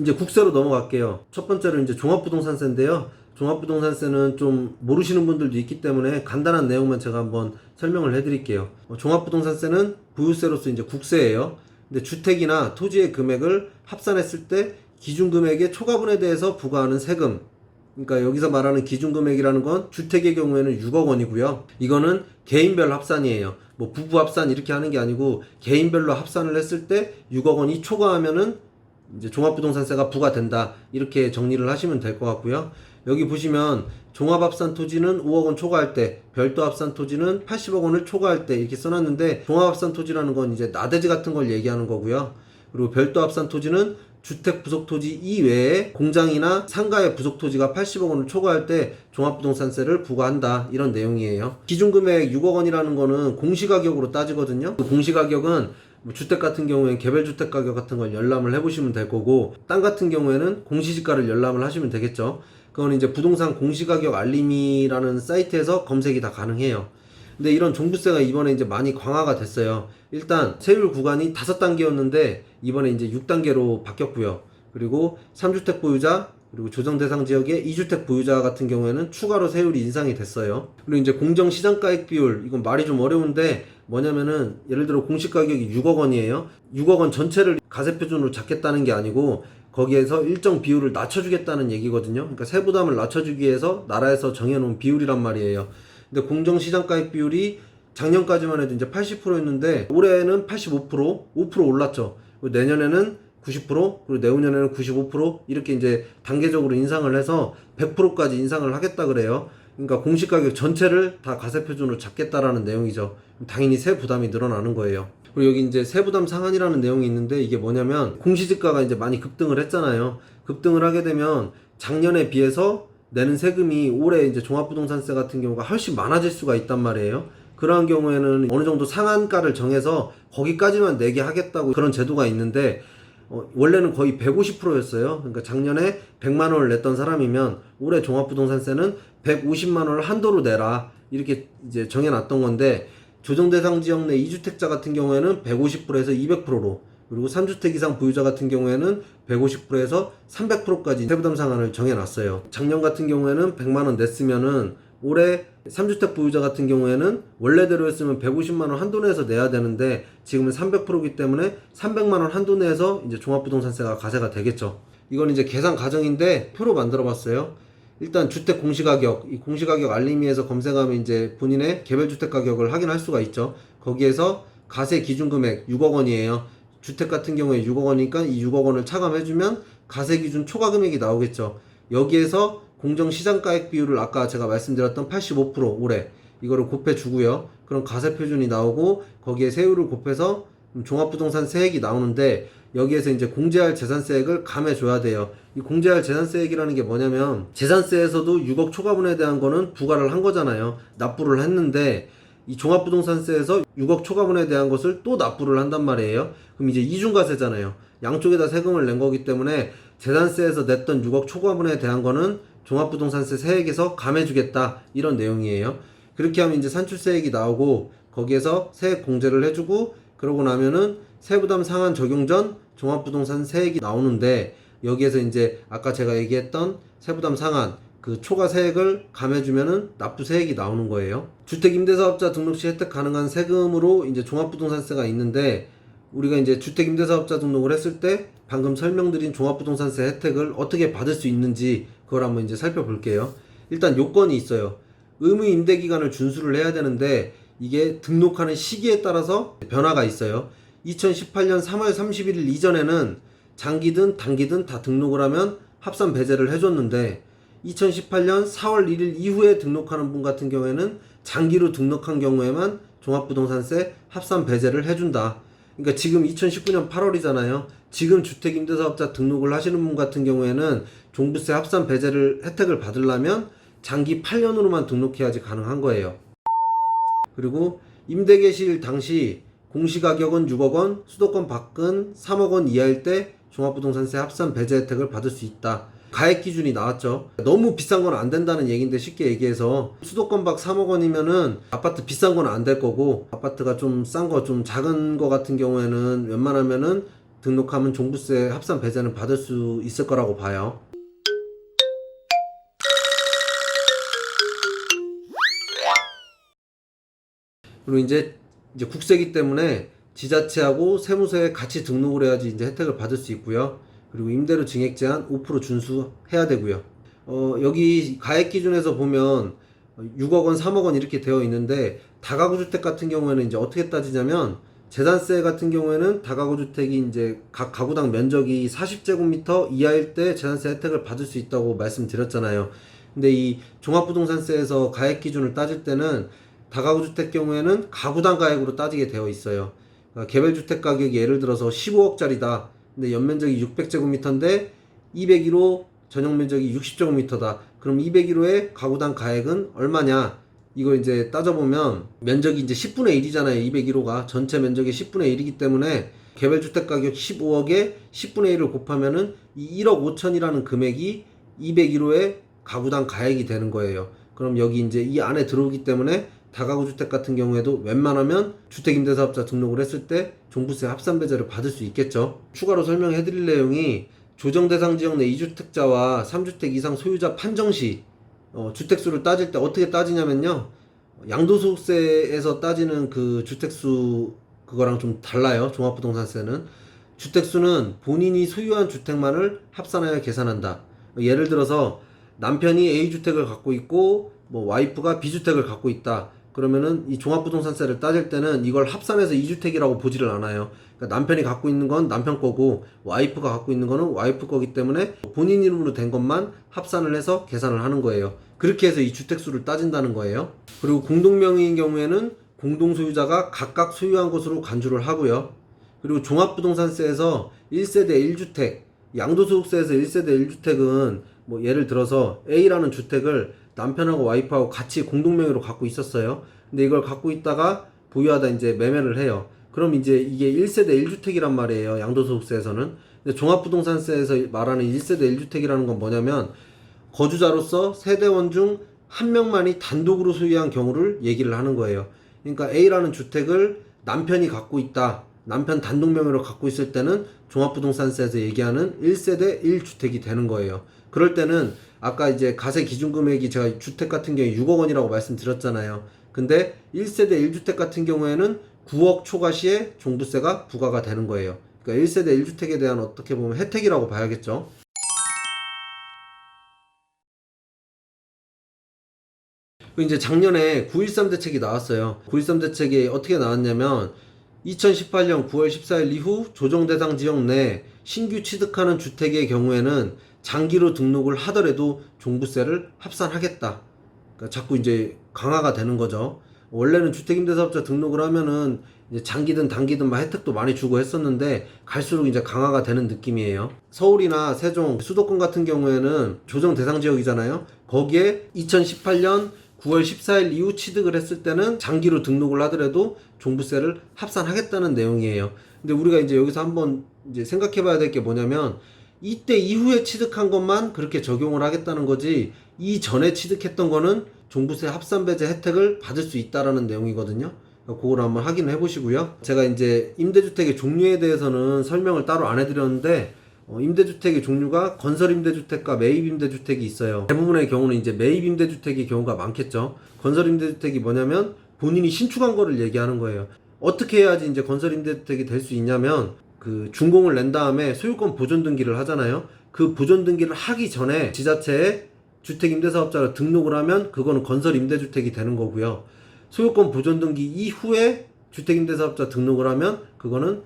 이제 국세로 넘어갈게요. 첫 번째로 이제 종합부동산세인데요. 종합부동산세는 좀 모르시는 분들도 있기 때문에 간단한 내용만 제가 한번 설명을 해드릴게요. 어, 종합부동산세는 부유세로서 이제 국세예요. 근데 주택이나 토지의 금액을 합산했을 때 기준금액의 초과분에 대해서 부과하는 세금. 그러니까 여기서 말하는 기준금액이라는 건 주택의 경우에는 6억 원이고요. 이거는 개인별 합산이에요. 뭐 부부 합산 이렇게 하는 게 아니고 개인별로 합산을 했을 때 6억 원이 초과하면은 이제 종합부동산세가 부과된다 이렇게 정리를 하시면 될 것 같고요. 여기 보시면 종합합산 토지는 5억 원 초과할 때, 별도 합산 토지는 80억 원을 초과할 때 이렇게 써놨는데 종합합산 토지라는 건 이제 나대지 같은 걸 얘기하는 거고요. 그리고 별도 합산 토지는 주택 부속 토지 이외에 공장이나 상가의 부속 토지가 80억 원을 초과할 때 종합부동산세를 부과한다 이런 내용이에요. 기준금액 6억 원이라는 거는 공시가격으로 따지거든요. 그 공시가격은 뭐 주택 같은 경우에는 개별 주택 가격 같은 걸 열람을 해보시면 될 거고 땅 같은 경우에는 공시지가를 열람을 하시면 되겠죠. 그건 이제 부동산 공시가격 알림이라는 사이트에서 검색이 다 가능해요. 근데 이런 종부세가 이번에 이제 많이 강화가 됐어요. 일단 세율 구간이 다섯 단계였는데 이번에 이제 6단계로 바뀌었고요. 그리고 3주택 보유자 그리고 조정 대상 지역의 2주택 보유자 같은 경우에는 추가로 세율이 인상이 됐어요. 그리고 이제 공정 시장가액 비율 이건 말이 좀 어려운데 뭐냐면은 예를 들어 공시 가격이 6억 원이에요. 6억 원 전체를 가세 표준으로 잡겠다는 게 아니고 거기에서 일정 비율을 낮춰주겠다는 얘기거든요. 그러니까 세부담을 낮춰주기 위해서 나라에서 정해놓은 비율이란 말이에요. 근데 공정 시장가액 비율이 작년까지만 해도 이제 80%였는데 올해는 85% 5% 올랐죠. 내년에는 90% 그리고 내후년에는 95% 이렇게 이제 단계적으로 인상을 해서 100%까지 인상을 하겠다 그래요. 그러니까 공시 가격 전체를 다 가세 표준으로 잡겠다라는 내용이죠. 당연히 세 부담이 늘어나는 거예요. 그리고 여기 이제 세부담 상한이라는 내용이 있는데 이게 뭐냐면 공시지가가 이제 많이 급등을 했잖아요. 급등을 하게 되면 작년에 비해서 내는 세금이 올해 이제 종합부동산세 같은 경우가 훨씬 많아질 수가 있단 말이에요. 그러한 경우에는 어느 정도 상한가를 정해서 거기까지만 내게 하겠다고 그런 제도가 있는데 어, 원래는 거의 150%였어요. 그러니까 작년에 100만 원을 냈던 사람이면 올해 종합부동산세는 150만 원을 한도로 내라 이렇게 이제 정해놨던 건데 조정 대상 지역 내 2주택자 같은 경우에는 150%에서 200%로 그리고 3주택 이상 보유자 같은 경우에는 150%에서 300%까지 세부담 상한을 정해놨어요. 작년 같은 경우에는 100만 원 냈으면은 올해 3주택 보유자 같은 경우에는 원래대로 했으면 150만 원 한도 내에서 내야 되는데 지금은 300%이기 때문에 300만 원 한도 내에서 이제 종합부동산세가 가세가 되겠죠. 이건 이제 계산 과정인데 표로 만들어 봤어요. 일단 주택 공시가격, 이 공시가격 알림이에서 검색하면 이제 본인의 개별 주택 가격을 확인할 수가 있죠. 거기에서 가세 기준 금액 6억 원이에요. 주택 같은 경우에 6억 원이니까 이 6억 원을 차감해주면 가세 기준 초과 금액이 나오겠죠. 여기에서 공정 시장가액 비율을 아까 제가 말씀드렸던 85% 올해 이거를 곱해주고요. 그럼 가세 표준이 나오고 거기에 세율을 곱해서 종합부동산 세액이 나오는데 여기에서 이제 공제할 재산세액을 감해줘야 돼요. 이 공제할 재산세액이라는 게 뭐냐면 재산세에서도 6억 초과분에 대한 거는 부과를 한 거잖아요. 납부를 했는데 이 종합부동산세에서 6억 초과분에 대한 것을 또 납부를 한단 말이에요. 그럼 이제 이중과세잖아요. 양쪽에다 세금을 낸 거기 때문에 재산세에서 냈던 6억 초과분에 대한 거는 종합부동산세 세액에서 감해주겠다 이런 내용이에요. 그렇게 하면 이제 산출세액이 나오고 거기에서 세액 공제를 해주고 그러고 나면은 세부담 상한 적용 전 종합부동산 세액이 나오는데 여기에서 이제 아까 제가 얘기했던 세부담 상한 그 초과 세액을 감해주면은 납부 세액이 나오는 거예요. 주택 임대사업자 등록 시 혜택 가능한 세금으로 이제 종합부동산세가 있는데 우리가 이제 주택 임대사업자 등록을 했을 때 방금 설명드린 종합부동산세 혜택을 어떻게 받을 수 있는지 그걸 한번 이제 살펴볼게요. 일단 요건이 있어요. 의무 임대 기간을 준수를 해야 되는데 이게 등록하는 시기에 따라서 변화가 있어요. 2018년 3월 31일 이전에는 장기든 단기든 다 등록을 하면 합산 배제를 해줬는데 2018년 4월 1일 이후에 등록하는 분 같은 경우에는 장기로 등록한 경우에만 종합부동산세 합산 배제를 해준다. 그러니까 지금 2019년 8월이잖아요. 지금 주택 임대사업자 등록을 하시는 분 같은 경우에는 종부세 합산 배제를 혜택을 받으려면 장기 8년으로만 등록해야지 가능한 거예요. 그리고 임대 개시일 당시 공시가격은 6억 원, 수도권 밖은 3억 원 이하일 때 종합부동산세 합산 배제 혜택을 받을 수 있다. 가액 기준이 나왔죠. 너무 비싼 건 안 된다는 얘기인데 쉽게 얘기해서 수도권 밖 3억 원이면은 아파트 비싼 건 안 될 거고 아파트가 좀 싼 거 좀 작은 거 같은 경우에는 웬만하면은 등록하면 종부세 합산 배제는 받을 수 있을 거라고 봐요. 그리고 이제 이제 국세기 때문에 지자체하고 세무서에 같이 등록을 해야지 이제 혜택을 받을 수 있고요. 그리고 임대료 증액 제한 5% 준수해야 되고요. 어, 여기 가액 기준에서 보면 6억 원, 3억 원 이렇게 되어 있는데 다가구 주택 같은 경우에는 이제 어떻게 따지냐면 재산세 같은 경우에는 다가구 주택이 이제 각 가구당 면적이 40제곱미터 이하일 때 재산세 혜택을 받을 수 있다고 말씀드렸잖아요. 근데 이 종합부동산세에서 가액 기준을 따질 때는 다가구 주택 경우에는 가구당 가액으로 따지게 되어 있어요. 그러니까 개별 주택 가격이 예를 들어서 15억짜리다. 근데 연면적이 600제곱미터인데 201호 전용 면적이 60제곱미터다. 그럼 201호의 가구당 가액은 얼마냐? 이걸 이제 따져보면 면적이 이제 10분의 1이잖아요. 201호가 전체 면적의 10분의 1이기 때문에 개별 주택 가격 15억에 10분의 1을 곱하면은 이 1억 5천이라는 금액이 201호의 가구당 가액이 되는 거예요. 그럼 여기 이제 이 안에 들어오기 때문에 다가구 주택 같은 경우에도 웬만하면 주택임대사업자 등록을 했을 때 종부세 합산 배제를 받을 수 있겠죠. 추가로 설명해 드릴 내용이 조정 대상 지역 내 2주택자와 3주택 이상 소유자 판정 시 어, 주택수를 따질 때 어떻게 따지냐면요. 양도소득세에서 따지는 그 주택수 그거랑 좀 달라요. 종합부동산세는 주택수는 본인이 소유한 주택만을 합산하여 계산한다. 예를 들어서 남편이 A 주택을 갖고 있고 뭐 와이프가 B 주택을 갖고 있다. 그러면은 이 종합부동산세를 따질 때는 이걸 합산해서 2주택이라고 보지를 않아요. 그러니까 남편이 갖고 있는 건 남편 거고 와이프가 갖고 있는 거는 와이프 거기 때문에 본인 이름으로 된 것만 합산을 해서 계산을 하는 거예요. 그렇게 해서 이 주택수를 따진다는 거예요. 그리고 공동명의인 경우에는 공동소유자가 각각 소유한 것으로 간주를 하고요. 그리고 종합부동산세에서 1세대 1주택, 양도소득세에서 1세대 1주택은 뭐 예를 들어서 A라는 주택을 남편하고 와이프하고 같이 공동명의로 갖고 있었어요. 근데 이걸 갖고 있다가 보유하다 이제 매매를 해요. 그럼 이제 이게 1세대 1주택이란 말이에요. 양도소득세에서는. 근데 종합부동산세에서 말하는 1세대 1주택이라는 건 뭐냐면 거주자로서 세대원 중 한 명만이 단독으로 소유한 경우를 얘기를 하는 거예요. 그러니까 A라는 주택을 남편이 갖고 있다. 남편 단독 명의로 갖고 있을 때는 종합부동산세에서 얘기하는 1세대 1주택이 되는 거예요. 그럴 때는 아까 이제 가세 기준 금액이 제가 주택 같은 경우에 6억 원이라고 말씀드렸잖아요. 근데 1세대 1주택 같은 경우에는 9억 초과 시에 종부세가 부과가 되는 거예요. 그러니까 1세대 1주택에 대한 어떻게 보면 혜택이라고 봐야겠죠. 그 이제 작년에 9.13 대책이 나왔어요. 9.13 대책이 어떻게 나왔냐면 2018년 9월 14일 이후 조정 대상 지역 내 신규 취득하는 주택의 경우에는 장기로 등록을 하더라도 종부세를 합산하겠다. 그러니까 자꾸 이제 강화가 되는 거죠. 원래는 주택임대사업자 등록을 하면은 장기든 단기든 막 혜택도 많이 주고 했었는데 갈수록 이제 강화가 되는 느낌이에요. 서울이나 세종, 수도권 같은 경우에는 조정 대상 지역이잖아요. 거기에 2018년 9월 14일 이후 취득을 했을 때는 장기로 등록을 하더라도 종부세를 합산하겠다는 내용이에요. 근데 우리가 이제 여기서 한번 이제 생각해 봐야 될 게 뭐냐면 이때 이후에 취득한 것만 그렇게 적용을 하겠다는 거지 이 전에 취득했던 거는 종부세 합산 배제 혜택을 받을 수 있다라는 내용이거든요. 그러니까 그걸 한번 확인을 해보시고요. 제가 이제 임대주택의 종류에 대해서는 설명을 따로 안 해드렸는데 어, 임대주택의 종류가 건설 임대주택과 매입 임대주택이 있어요. 대부분의 경우는 이제 매입 임대주택의 경우가 많겠죠. 건설 임대주택이 뭐냐면 본인이 신축한 거를 얘기하는 거예요. 어떻게 해야지 이제 건설 임대주택이 될 수 있냐면 그 준공을 낸 다음에 소유권 보존 등기를 하잖아요. 그 보존 등기를 하기 전에 지자체에 주택 임대사업자로 등록을 하면 그거는 건설 임대주택이 되는 거고요. 소유권 보존 등기 이후에 주택 임대사업자 등록을 하면 그거는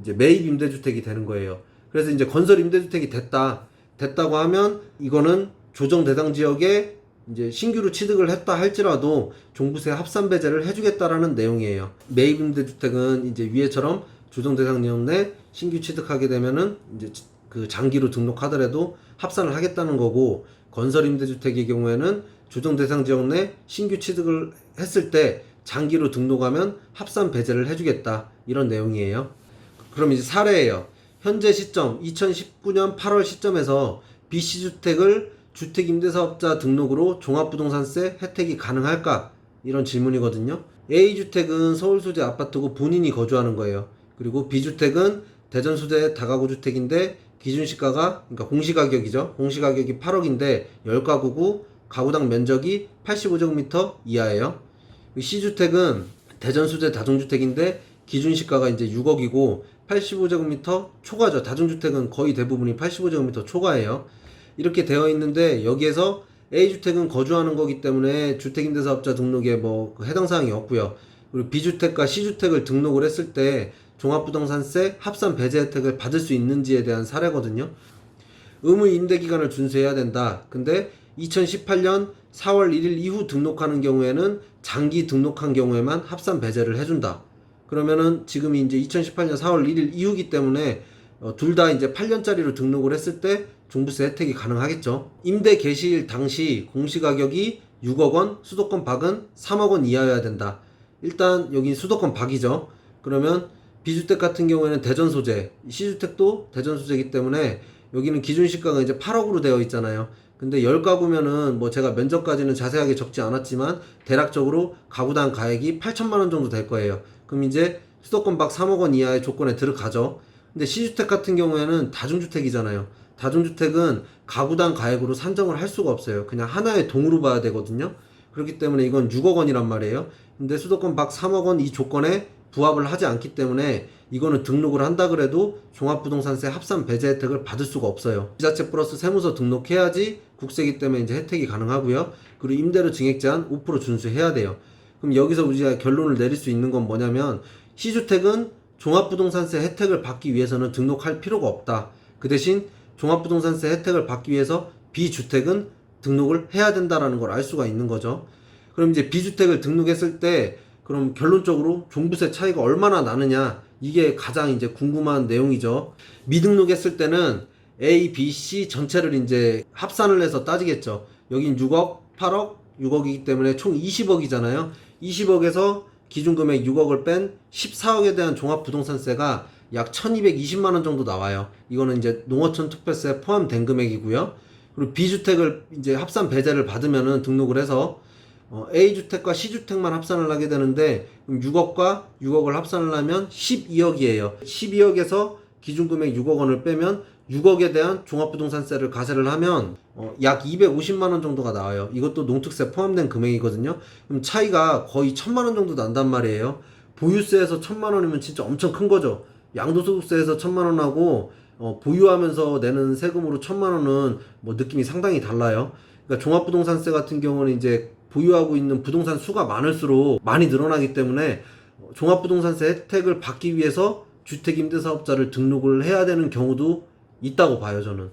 이제 매입 임대주택이 되는 거예요. 그래서 이제 건설 임대주택이 됐다. 됐다고 하면 이거는 조정 대상 지역에 이제 신규로 취득을 했다 할지라도 종부세 합산 배제를 해주겠다라는 내용이에요. 매입 임대주택은 이제 위에처럼 조정 대상 지역 내 신규 취득하게 되면은 이제 그 장기로 등록하더라도 합산을 하겠다는 거고 건설 임대주택의 경우에는 조정 대상 지역 내 신규 취득을 했을 때 장기로 등록하면 합산 배제를 해주겠다 이런 내용이에요. 그럼 이제 사례예요. 현재 시점 2019년 8월 시점에서 BC 주택을 주택임대사업자 등록으로 종합부동산세 혜택이 가능할까 이런 질문이거든요. A 주택은 서울 소재 아파트고 본인이 거주하는 거예요. 그리고 B 주택은 대전 소재 다가구 주택인데 기준 시가가 그러니까 공시 가격이죠. 공시 가격이 8억인데 10가구고 가구당 면적이 85제곱미터 이하예요. 이 C주택은 대전 소재 다중주택인데 기준 시가가 이제 6억이고 85제곱미터 초과죠. 다중주택은 거의 대부분이 85제곱미터 초과예요. 이렇게 되어 있는데 여기에서 A주택은 거주하는 거기 때문에 주택임대사업자 등록에 뭐 해당 사항이 없고요. 그리고 B주택과 C주택을 등록을 했을 때 종합부동산세 합산 배제 혜택을 받을 수 있는지에 대한 사례거든요. 의무 임대 기간을 준수해야 된다. 근데 2018년 4월 1일 이후 등록하는 경우에는 장기 등록한 경우에만 합산 배제를 해준다. 그러면은 지금 이제 2018년 4월 1일 이후기 때문에 어, 둘 다 이제 8년짜리로 등록을 했을 때 종부세 혜택이 가능하겠죠. 임대 개시일 당시 공시가격이 6억 원, 수도권 박은 3억 원 이하여야 된다. 일단 여기 수도권 박이죠. 그러면 B주택 같은 경우에는 대전 소재, C주택도 대전 소재이기 때문에 여기는 기준 시가가 이제 8억으로 되어 있잖아요. 근데 10가구면은 뭐 제가 면적까지는 자세하게 적지 않았지만 대략적으로 가구당 가액이 8천만 원 정도 될 거예요. 그럼 이제 수도권 박 3억 원 이하의 조건에 들어가죠. 근데 C주택 같은 경우에는 다중주택이잖아요. 다중주택은 가구당 가액으로 산정을 할 수가 없어요. 그냥 하나의 동으로 봐야 되거든요. 그렇기 때문에 이건 6억 원이란 말이에요. 근데 수도권 박 3억 원 이 조건에 부합을 하지 않기 때문에 이거는 등록을 한다 그래도 종합부동산세 합산 배제 혜택을 받을 수가 없어요. 지자체 플러스 세무서 등록해야지 국세기 때문에 이제 혜택이 가능하고요. 그리고 임대료 증액 제한 5% 준수해야 돼요. 그럼 여기서 우리가 결론을 내릴 수 있는 건 뭐냐면 C주택은 종합부동산세 혜택을 받기 위해서는 등록할 필요가 없다. 그 대신 종합부동산세 혜택을 받기 위해서 B주택은 등록을 해야 된다라는 걸 알 수가 있는 거죠. 그럼 이제 B주택을 등록했을 때 그럼 결론적으로 종부세 차이가 얼마나 나느냐 이게 가장 이제 궁금한 내용이죠. 미등록했을 때는 A, B, C 전체를 이제 합산을 해서 따지겠죠. 여긴 6억, 8억, 6억이기 때문에 총 20억이잖아요. 20억에서 기준금액 6억을 뺀 14억에 대한 종합부동산세가 약 1220만 원 정도 나와요. 이거는 이제 농어촌 특별세 포함된 금액이고요. 그리고 B주택을 이제 합산 배제를 받으면은 등록을 해서 어, A주택과 C주택만 합산을 하게 되는데 그럼 6억과 6억을 합산을 하면 12억이에요. 12억에서 기준금액 6억 원을 빼면 6억에 대한 종합부동산세를 가세를 하면 어, 약 250만 원 정도가 나와요. 이것도 농특세 포함된 금액이거든요. 그럼 차이가 거의 1000만 원 정도 난단 말이에요. 보유세에서 1000만 원이면 진짜 엄청 큰 거죠. 양도소득세에서 1000만 원하고 어, 보유하면서 내는 세금으로 1000만 원은 뭐 느낌이 상당히 달라요. 그러니까 종합부동산세 같은 경우는 이제 보유하고 있는 부동산 수가 많을수록 많이 늘어나기 때문에 어, 종합부동산세 혜택을 받기 위해서 주택임대사업자를 등록을 해야 되는 경우도 있다고 봐요, 저는.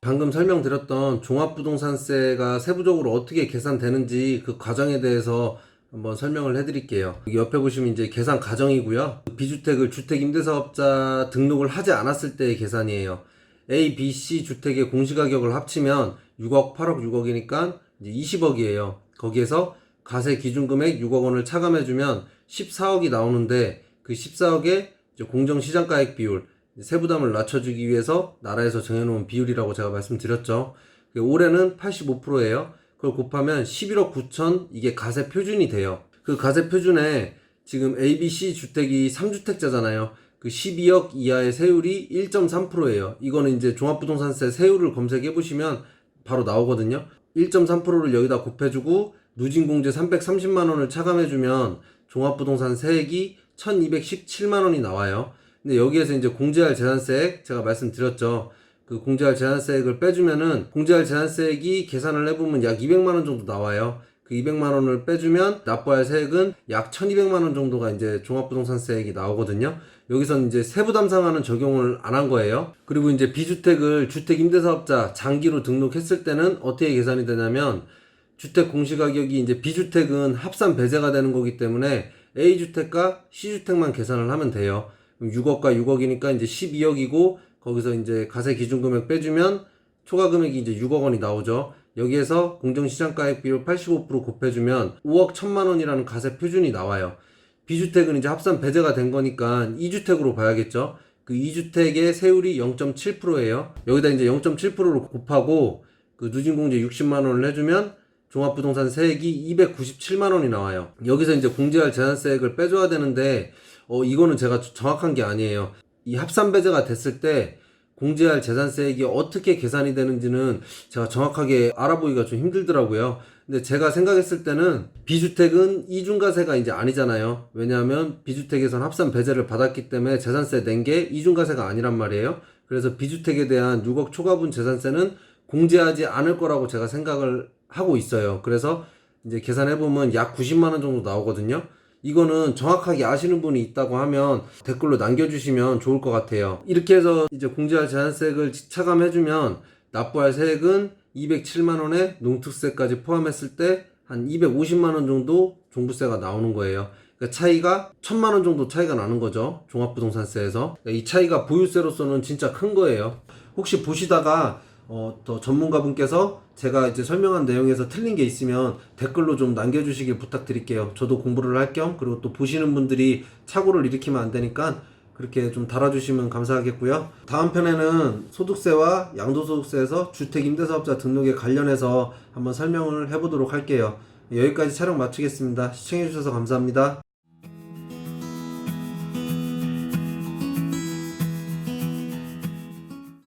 방금 설명드렸던 종합부동산세가 세부적으로 어떻게 계산되는지 그 과정에 대해서 한번 설명을 해드릴게요. 옆에 보시면 이제 계산 과정이고요. 비주택을 주택임대사업자 등록을 하지 않았을 때의 계산이에요. A, B, C 주택의 공시가격을 합치면 6억, 8억, 6억이니까 이제 20억이에요. 거기에서 가세 기준금액 6억 원을 차감해주면 14억이 나오는데 그 14억에 공정시장가액 비율, 세부담을 낮춰주기 위해서 나라에서 정해놓은 비율이라고 제가 말씀드렸죠. 올해는 85%예요. 그걸 곱하면 11억 9천 이게 가세 표준이 돼요. 그 가세 표준에 지금 ABC 주택이 3주택자잖아요. 그 12억 이하의 세율이 1.3%예요. 이거는 이제 종합부동산세 세율을 검색해 보시면 바로 나오거든요. 1.3%를 여기다 곱해주고 누진공제 330만 원을 차감해주면 종합부동산 세액이 1217만 원이 나와요. 근데 여기에서 이제 공제할 재산세액 제가 말씀드렸죠. 그 공제할 재산세액을 빼주면은 공제할 재산세액이 계산을 해보면 약 200만 원 정도 나와요. 그 200만 원을 빼주면 납부할 세액은 약 1200만 원 정도가 이제 종합부동산세액이 나오거든요. 여기서는 이제 세부담상하는 적용을 안 한 거예요. 그리고 이제 비주택을 주택임대사업자 장기로 등록했을 때는 어떻게 계산이 되냐면 주택 공시가격이 이제 B주택은 합산 배제가 되는 거기 때문에 A주택과 C주택만 계산을 하면 돼요. 6억과 6억이니까 이제 12억이고 거기서 이제 가세 기준 금액 빼주면 초과 금액이 이제 6억 원이 나오죠. 여기에서 공정시장가액 비율 85% 곱해주면 5억 1천만 원이라는 가세 표준이 나와요. B주택은 이제 합산 배제가 된 거니까 2주택으로 봐야겠죠. 그 2주택의 세율이 0.7%예요. 여기다 이제 0.7%로 곱하고 그 누진공제 60만 원을 해주면 종합부동산 세액이 297만 원이 나와요. 여기서 이제 공제할 재산세액을 빼줘야 되는데 어, 이거는 제가 정확한 게 아니에요. 이 합산 배제가 됐을 때 공제할 재산세액이 어떻게 계산이 되는지는 제가 정확하게 알아보기가 좀 힘들더라고요. 근데 제가 생각했을 때는 비주택은 이중과세가 이제 아니잖아요. 왜냐하면 비주택에선 합산 배제를 받았기 때문에 재산세 낸 게 이중과세가 아니란 말이에요. 그래서 비주택에 대한 6억 초과분 재산세는 공제하지 않을 거라고 제가 생각을 하고 있어요. 그래서 이제 계산해 보면 약 90만 원 정도 나오거든요. 이거는 정확하게 아시는 분이 있다고 하면 댓글로 남겨주시면 좋을 것 같아요. 이렇게 해서 이제 공제할 제한세액을 차감해주면 납부할 세액은 207만 원에 농특세까지 포함했을 때 한 250만 원 정도 종부세가 나오는 거예요. 그러니까 차이가 1000만 원 정도 차이가 나는 거죠. 종합부동산세에서. 그러니까 이 차이가 보유세로서는 진짜 큰 거예요. 혹시 보시다가 어, 더 전문가분께서 제가 이제 설명한 내용에서 틀린 게 있으면 댓글로 좀 남겨주시길 부탁드릴게요. 저도 공부를 할 겸 그리고 또 보시는 분들이 착오를 일으키면 안 되니까 그렇게 좀 달아주시면 감사하겠고요. 다음 편에는 소득세와 양도소득세에서 주택임대사업자 등록에 관련해서 한번 설명을 해보도록 할게요. 여기까지 촬영 마치겠습니다. 시청해주셔서 감사합니다.